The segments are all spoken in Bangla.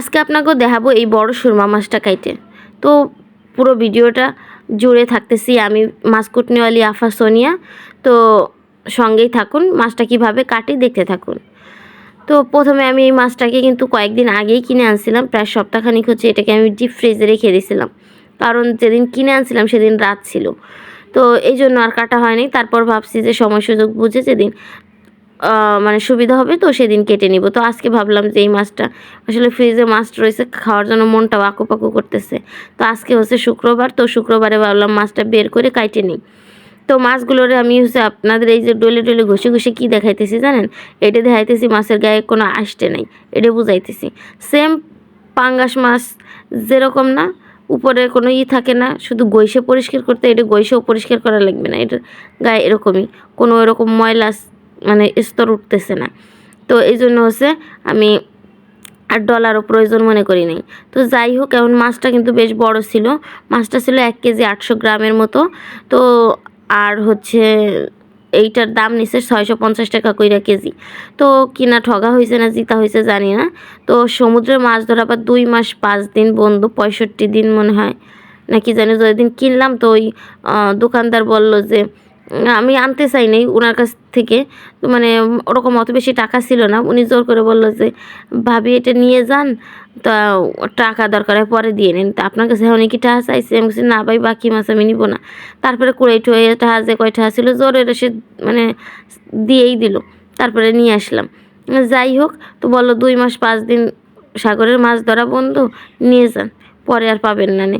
আজকে আপনাকেও দেখাবো এই বড় সুরমা মাছটা কাইটে তো পুরো ভিডিওটা জুড়ে থাকতেছি আমি মাছ কুটনিওয়ালি আফা সোনিয়া। তো সঙ্গেই থাকুন, মাছটা কীভাবে কাটি দেখতে থাকুন। তো প্রথমে আমি এই মাছটাকে কিন্তু কয়েকদিন আগেই কিনে আনছিলাম, প্রায় সপ্তাহখানিক হচ্ছে এটাকে আমি ডিপ ফ্রিজে রেখে দিয়েছিলাম কারণ যেদিন কিনে আনছিলাম সেদিন রাত ছিল। তো এই জন্য আর কাটা হয়নি, তারপর ভাবছি যে সময় সুযোগ বুঝে যেদিন মানে সুবিধা হবে তো সেদিন কেটে নিব। তো আজকে ভাবলাম যে এই মাছটা, আসলে ফ্রিজে মাছ রয়েছে, খাওয়ার জন্য মনটা আঁকু পাকু করতেছে। তো আজকে হচ্ছে শুক্রবার, তো শুক্রবারে ভাবলাম মাছটা বের করে কাটে নিই। তো মাছগুলোরে আমি হচ্ছে আপনাদের এই যে ডলে ডলে ঘষে ঘষে কী দেখাইতেছি জানেন? এটা দেখাইতেছি মাছের গায়ে কোনো আসতে নাই, এটা বুঝাইতেছি। সেম পাঙ্গাস মাছ যেরকম না, উপরে কোনো ই থাকে না, শুধু গৈসে পরিষ্কার করতে, এটা গৈসেও পরিষ্কার করা লাগবে না, এটার গায়ে এরকমই। কোনো এরকম ময়লা মানে স্তর উঠতেছে না। তো এই জন্য হচ্ছে আমি আর ডলারও প্রয়োজন মনে করি নাই। তো যাই হোক এমন মাছটা কিন্তু বেশ বড় ছিল। মাছটা ছিল এক কেজি আটশো গ্রামের মতো। তো আর হচ্ছে এইটার দাম নিচ্ছে ছয়শো পঞ্চাশ টাকা কইরা কেজি। তো কিনা ঠগা হয়েছে না, জিতা হয়েছে জানি না। তো সমুদ্রে মাছ ধরা আবার দুই মাস পাঁচ দিন বন্ধ, পঁয়ষট্টি দিন মনে হয়, নাকি জানি, যেদিন কিনলাম তো ওই দোকানদার বলল যে আমি আনতে চাই নাই। ওনার কাছ থেকে মানে ওরকম অত বেশি টাকা ছিল না। উনি জোর করে বলল যে, ভাবি, এটা নিয়ে যান। তা টাকা দরকার হয়, পরে দিয়ে নিন। তা আপনার কাছে অনেক টাকা চাইছে? আমি বলছি, না ভাই, বাকি মাছ আমি নিব না। তারপরে কুড়াই টুয়ে টাকা যে, কয় টাকা ছিল, জোরে সে মানে দিয়েই দিল। তারপরে নিয়ে আসলাম। যাই হোক, তো বলল, দুই মাস পাঁচ দিন সাগরের মাছ ধরা বন্ধ, নিয়ে যান। পরে আর পাবেন না নে।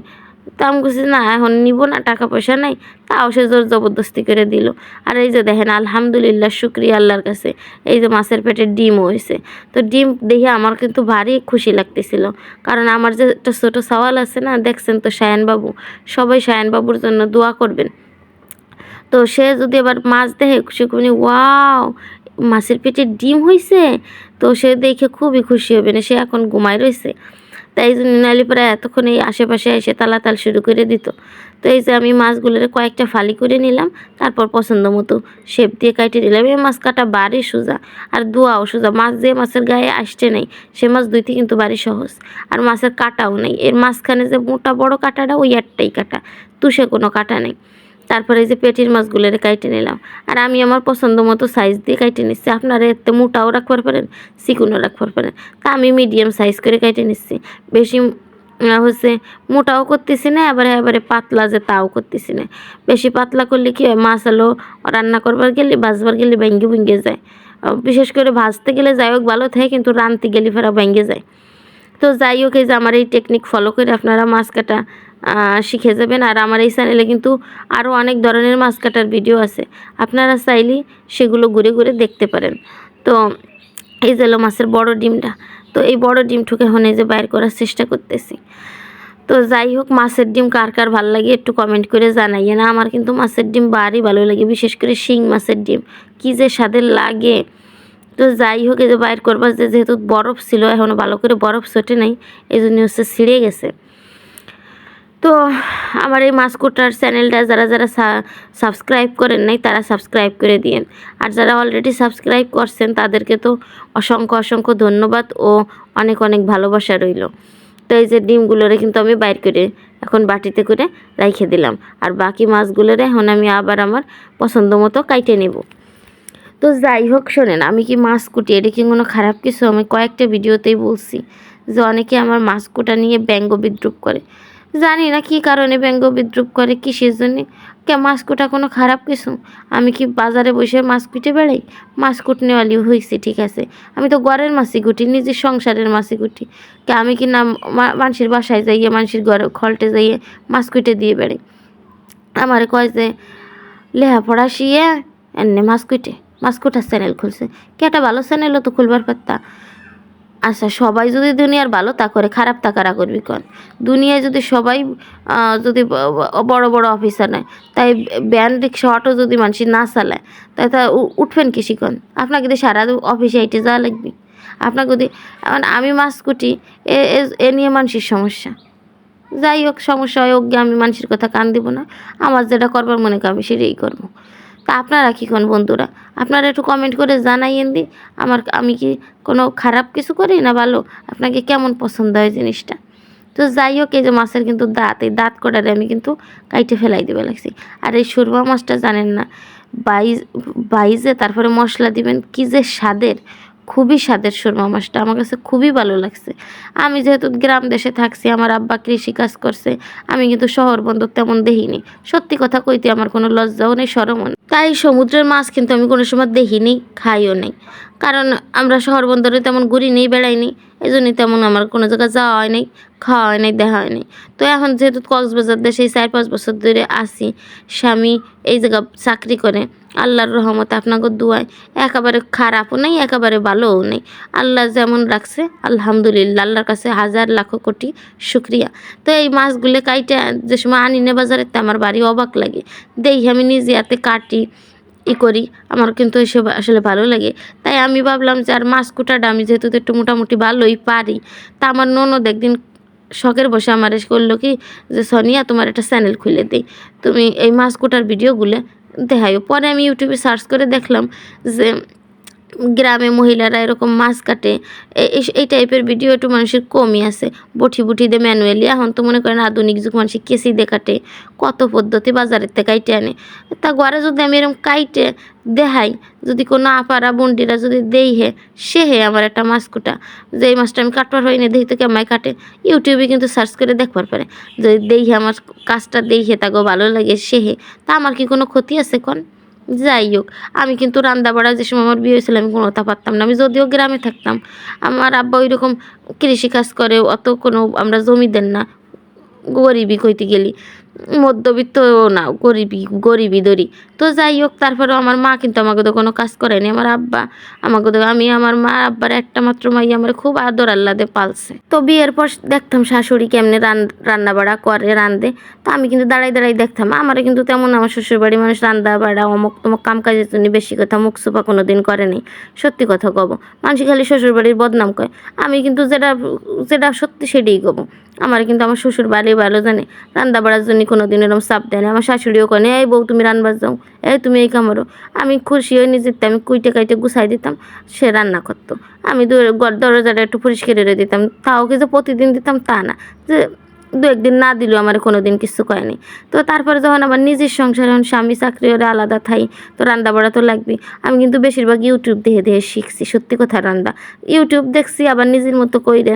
তা আমি বলছি না, এখন নিব না, টাকা পয়সা নাই। তাও সে জোর জবরদস্তি করে দিল। আর এই যে দেখেন, আলহামদুলিল্লাহ, শুক্রিয়া আল্লাহর কাছে। এই যে মাছের পেটে ডিম হয়েছে। তো ডিম দেখে আমার কিন্তু ভারী খুশি লাগতেছিল। কারণ আমার যে একটা ছোটো সওয়াল আছে না, দেখছেন তো সায়নবাবু সবাই সায়নবাবুর জন্য দোয়া করবেন। তো সে যদি এবার মাছ দেখে সে মানে ওয়াও, মাছের পেটে ডিম হয়েছে তো সে দেখে খুবই খুশি হবে না সে এখন ঘুমায় রয়েছে তাই জন্য নালি প্রায় এতক্ষণ এই আশেপাশে এসে তালাতাল শুরু করে দিত। তো এই যে আমি মাছগুলোর কয়েকটা ফালি করে নিলাম, তারপর পছন্দ মতো শেপ দিয়ে কাটে নিলাম এই মাছ কাটা বাড়ি সোজা আর দোয়াও সোজা। মাছ যে মাছের গায়ে আসছে নাই, সে মাছ দুইটি কিন্তু বাড়ি সহজ। আর মাছের কাটাও নেই। এর মাঝখানে যে মোটা বড় কাটাটা, ওই একটাই কাটা। তুষে কোনো কাটা নেই। তারপরে এই যে পেটির মাছগুলোরে কাইটে নিলাম। আর আমি আমার পছন্দ মতো সাইজ দিয়ে কাইটে নিচ্ছি। আপনারা এতে মোটাও রাখবার পারেন, চিকুনও রাখবার পারেন। তা আমি মিডিয়াম সাইজ করে কাইটে নিচ্ছি। বেশি হচ্ছে মোটাও করতেছি না আবার এবারে পাতলা যে তাও করতেছি না। বেশি পাতলা করলে কি হয়, মাছ আলো রান্না করবার গেলে ভাজবার গেলে ভেঙ্গে ভেঙ্গে যায়। বিশেষ করে ভাজতে গেলে যাই হোক ভালো থাকে, কিন্তু রানতে গেলে ফেরা ভেঙ্গে যায়। তো যাই হোক, এই যে আমার এই টেকনিক ফলো করে আপনারা মাছ কাটা শিখে যাবেন। আর আমার এই চ্যানেলে কিন্তু আরও অনেক ধরনের মাছ কাটার ভিডিও আছে। আপনারা চাইলে সেগুলো ঘুরে ঘুরে দেখতে পারেন। তো এই যে মাছের বড় ডিমটা। তো এই বড় ডিমটুকে এখন এই যে বাইর করার চেষ্টা করতেছি। তো যাই হোক, মাছের ডিম কার কার ভালো লাগে একটু কমেন্ট করে জানাইয়ে না আমার কিন্তু মাছের ডিম বাড়ি ভালো লাগে, বিশেষ করে শিং মাছের ডিম। কী যে স্বাদের লাগে। তো যাই হোক, এই যে বাইর করবার যে যেহেতু বরফ ছিল এখনও ভালো করে বরফ ছোটে নাই, এই জন্য হচ্ছে ছিঁড়ে গেছে। তো আমার এই মাস্কুটার চ্যানেলটা যারা যারা সাবস্ক্রাইব করেন নাই, তারা সাবস্ক্রাইব করে দিয়েন। আর যারা অলরেডি সাবস্ক্রাইব করছেন, তাদেরকে তো অসংখ্য অসংখ্য ধন্যবাদ ও অনেক অনেক ভালোবাসা রইল। তো এই যে ডিমগুলোরে কিন্তু আমি বাইর করে এখন বাটিতে করে রাইখে দিলাম। আর বাকি মাছগুলোরে এখন আমি আবার আমার পছন্দ মতো কাইটে নেব। তো যাই হোক, শোনেন, আমি কি মাছ কুটি এটা কি কোনো খারাপ কিছু? আমি কয়েকটা ভিডিওতেই বলছি যে অনেকে আমার মাছ কুটা নিয়ে ব্যঙ্গ বিদ্রুপ করে। জানি না কি কারণে ব্যঙ্গ বিদ্রুপ করে কিসের জন্যে। কে মাছ কুটা কোনো খারাপ কিছু? আমি কি বাজারে বসে মাছ কুটে বেড়াই? মাছ কুটনেওয়ালি হয়েছি ঠিক আছে। আমি তো ঘরের মাছই কুটি, নিজের সংসারের মাছই কুটি। কে আমি কি না মানুষের বাসায় যাইয়ে, মানুষের ঘরে খলটে যাইয়ে মাছ কুটে দিয়ে বেড়াই? আমার কয় যে, লেহাপড়া শিয়ে, এনে মাছ কুটে, মাছ কুটার চ্যানেল খুলছে। কে একটা ভালো চ্যানেলও তো খুলবার পারতা আচ্ছা সবাই যদি দুনিয়ার ভালো, তা করে খারাপ, তা কারা করবি কন? দুনিয়ায় যদি সবাই যদি বড় বড় অফিসার নেয়, তাই ব্যান রিক্সা, অটো যদি মানুষ না চালায় তাই তা উঠবেন কৃষি কন? আপনাকে যদি সারা অফিসে হেঁটে যাওয়া লাগবে। আপনাকে যদি এখন আমি মাছ কুটি এ, এ- নিয়ে মানুষের সমস্যা। যাই হোক, সমস্যা হয় হোক, আমি মানুষের কথা কান দিব না। আমার যেটা করবার মনে করি, আমি সেটাই করব। তা আপনারা কী কোন বন্ধুরা? আপনারা একটু কমেন্ট করে জানাইয়েন দি। আমার আমি কি কোনো খারাপ কিছু করি না ভালো? আপনাকে কেমন পছন্দ হয় জিনিসটা? তো যাই হোক, এই যে মাছের কিন্তু দাঁত, এই দাঁত কটারে আমি কিন্তু কাইটে ফেলাই দিবে লাগছি। আর এই সুরমা মাছটা জানেন না, বাইজ বাইজে তারপরে মশলা দিবেন, কী যে স্বাদের। খুবই স্বাদের সুরমা মাছটা, আমার কাছে খুবই ভালো লাগছে। আমি যেহেতু গ্রাম দেশে থাকছি, আমার আব্বা কৃষি কাজ করছে, আমি কিন্তু শহর বন্দর তেমন দেখিনি। সত্যি কথা কইতে আমার কোনো লজ্জাও নেই সরমও নেই। তাই সমুদ্রের মাছ কিন্তু আমি কোনো সময় দেখিনি, খাইও নেই। কারণ আমরা শহর বন্দরে তেমন ঘুরি নেই, বেড়াই নেই। এই জন্যই তেমন আমার কোনো জায়গায় যাওয়া হয় নাই, খাওয়া হয় নাই, দেখা হয় নাই। তো এখন যেহেতু কক্সবাজার দেশে চার পাঁচ বছর ধরে আসি স্বামী এই জায়গা চাকরি করে, আল্লাহর রহমতে আপনাকে দুয়ায়, একেবারে খারাপও নেই, একেবারে ভালোও নেই। আল্লাহ যেমন রাখছে, আলহামদুলিল্লাহ, আল্লাহর কাছে হাজার লাখ কোটি শুক্রিয়া। তো এই মাছগুলো কাইটে যে সময় আনি নে তো আমার বাড়ি অবাক লাগে। দেখি আমি নিজে হাতে কাটি ই করি। আমার কিন্তু এসব আসলে ভালো লাগে। তাই আমি ভাবলাম যে আর মাছ কুটাটা আমি যেহেতু একটু মোটামুটি ভালোই পারি, তা আমার ননদ একদিন শখের বসে আমার এসে করল কি যে, সনিয়া, তোমার একটা চ্যানেল খুলে দিই তুমি এই মাছ কুটার ভিডিওগুলো দেখাইও। পরে আমি ইউটিউবে সার্চ করে দেখলাম যে গ্রামে মহিলারা এরকম মাছ কাটে এই- টাইপের ভিডিও একটু মানুষের কমই আছে। বটি বুটি দিয়ে ম্যানুয়ালি এখন তো মনে করেন আধুনিক যুগ মানুষের কেসি দিয়ে কাটে, কত পদ্ধতি বাজারের থেকে কাইটে আনে। তা ঘরে যদি আমি এরকম কাইটে দেখাই, যদি কোনো আপারা বন্ডিরা যদি দেই হে, সে হে আমার একটা মাছ কুটা। যে এই মাছটা আমি কাটবার হয়নি, দেখি তো কেমাই কাটে। ইউটিউবে কিন্তু সার্চ করে দেখবার পারে। যদি দেই হে আমার কাজটা দেই হে তাকে ভালো লাগে সে হে। তা আমার কি কোনো ক্ষতি আছে কোন? যাই হোক আমি কিন্তু রান্না বাড়া যে সময় আমার বিয়ে হয়েছিল, আমি কোনো কথা পারতাম না। আমি যদিও গ্রামে থাকতাম, আমার আব্বা ওই রকম কৃষিকাজ করে, অত কোনো আমরা জমি দেন না, গরিবই কইতে গেলি। মধ্যবিত্ত না গরিবই গরিবই দরি। তো যাই হোক, তারপরেও আমার মা কিন্তু আমাকে তো কোনো কাজ করেনি। আমার আব্বা আমাকে তো, আমি আমার মা, আব্বার একটা মাত্র মাই আমার খুব আদর আল্লাদে পালছে। তো বিয়ের পর দেখতাম শাশুড়ি কেমনে রান্না বাড়া করে রান্ধে তো আমি কিন্তু দাঁড়াই দাঁড়াই দেখতাম। আমার কিন্তু তেমন আমার শ্বশুর বাড়ির মানুষ রান্না বাড়া, অমুক তমুক কাম কাজের জন্য বেশি কথা মুখ সোপা কোনো দিন করেনি। সত্যি কথা কব মানুষ খালি শ্বশুরবাড়ির বদনাম করে। আমি কিন্তু যেটা যেটা সত্যি সেটাই কব। আমার কিন্তু আমার শ্বশুর বাড়ি ভালো জানে, রান্না বাড়ার জন্য কোনো দিন এরকম চাপ দেয় আমার শাশুড়িও করে এই বউ, তুমি রান্নাবার যাও। এই তুমি এই কামড়ো। আমি খুশি হয়ে নিজে আমি কুইটে কাইটে গুছাই দিতাম, সে রান্না করতো। আমি ঘর দরজাটা একটু পরিষ্কার করে দিতাম। তাও কি যে প্রতিদিন দিতাম তা না। যে দু একদিন না দিলেও আমার কোনো দিন কিছু করেনি তো তারপরে যখন আমার নিজের সংসার এখন স্বামী চাকরি ওরা আলাদা থাই, তো রান্না বাড়া তো লাগবে আমি কিন্তু বেশিরভাগ ইউটিউব দেখে দেখে শিখছি। সত্যি কথা রান্না। ইউটিউব দেখছি, আবার নিজের মতো কইরে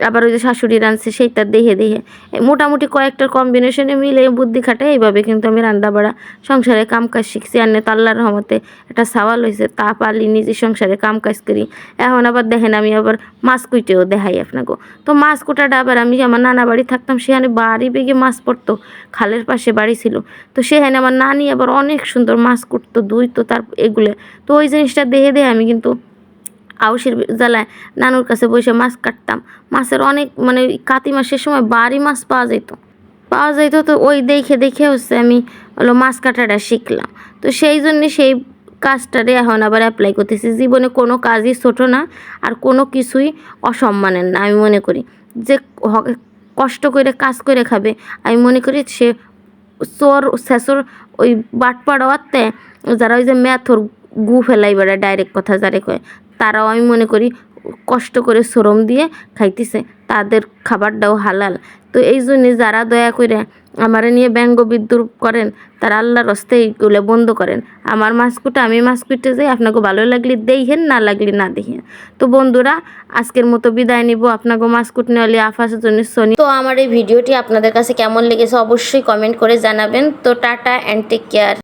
আবার ওই যে শাশুড়ি রাঁধছে সেইটা দেখে দেখে মোটামুটি কয়েকটার কম্বিনেশনে মিলে বুদ্ধি খাটাই এইভাবে কিন্তু আমি রান্না বাড়া সংসারে কাম কাজ শিখছি। আর নেতা আল্লাহর রহমতে একটা সাওয়াল হয়েছে তা পারলি নিজের সংসারে কাম কাজ করি। এখন আবার দেখেন আমি আবার মাছ কুইটেও দেখাই আপনাকে। তো মাছ কুটাটা আবার আমি আমার নানা বাড়ি থাকতাম, সেখানে বাড়ি বেগে মাছ পড়তো, খালের পাশে বাড়ি ছিল। তো সেখানে আমার নানি আবার অনেক সুন্দর মাছ কুটতো দুই তো তার এগুলো। তো ওই জিনিসটা দেখে দেখে আমি কিন্তু আউশের জ্বালায় নানুর কাছে বসে মাছ কাটতাম। মাছের অনেক মানে কাতি মাসের সময় বাড়ি মাছ পাওয়া যেত পাওয়া যেত তো ওই দেখে দেখে হচ্ছে আমি হলো মাছ কাটাটা শিখলাম। তো সেই জন্যে সেই কাজটারে এখন আবার অ্যাপ্লাই করতেছি। জীবনে কোনো কাজই ছোটো না আর কোনো কিছুই অসম্মানের না, আমি মনে করি। যে কষ্ট করে কাজ করে খাবে, আমি মনে করি সে চোর, শেষর ওই বাটপাড়াওয়াতে যারা ওই যে ম্যাথর গু ফেলাই বেড়া ডাইরেক্ট কথা যারে কয় তারাও আমি মনে করি কষ্ট করে শ্রম দিয়ে খাইতেছে। তাদের খাবারটাও হালাল। তো এই জন্যে যারা দয়া করে আমারে নিয়ে ব্যঙ্গ বিদ্রুপ করেন, তারা আল্লাহর রস্তে এইগুলো বন্ধ করেন। আমার মাছ কুটে আমি মাছ কুটে যাই, আপনাকে ভালো লাগলে দেখেন না লাগলে না দেখেন তো বন্ধুরা, আজকের মতো বিদায় নিব। আপনাকে মাছ কুটনে হলে আফাসের জন্য সনি তো আমার এই ভিডিওটি আপনাদের কাছে কেমন লেগেছে অবশ্যই কমেন্ট করে জানাবেন। তো টাটা অ্যান্ড টেক কেয়ার।